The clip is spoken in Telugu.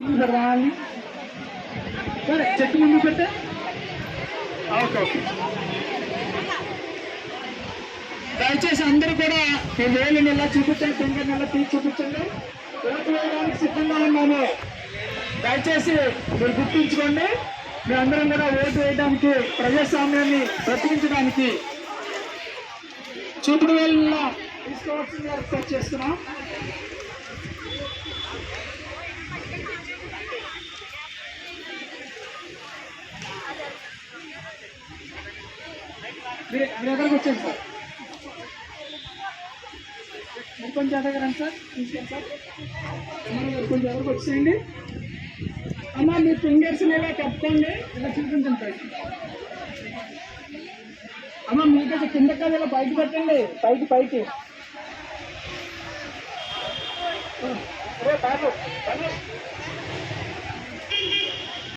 రావాలి సరే చెట్టు ముందు పెట్టే. Okay okay. దయచేసి అందరూ కూడా ఈ వేలు నెల చూపించండి ఫింగర్ నెల తీసి చూపించండి. ఓటు వేయడానికి సిద్ధంగా ఉన్నాము. దయచేసి మీరు గుర్తుంచుకోండి మేమందరం కూడా ఓటు వేయడానికి ప్రజాస్వామ్యాన్ని బ్రతికించడానికి చూపుడు వేళ్ళ తీసుకోవాల్సిందిగా రిక్వెస్ట్ చేస్తున్నాం. మీరు ఎక్కడికి వచ్చారు సార్. మీరు కొంచెం ఎదగరండి సార్. తీసుకోండి సార్. కొంచెం ఎదరికి వచ్చేయండి. అమ్మ మీ ఫింగర్స్ ఇలా కప్పండి ఇలా చూపించండి సార్ అమ్మ మీకు కింద కాదు ఇలా పైకి పెట్టండి. పైకి పైకి. రే బాబు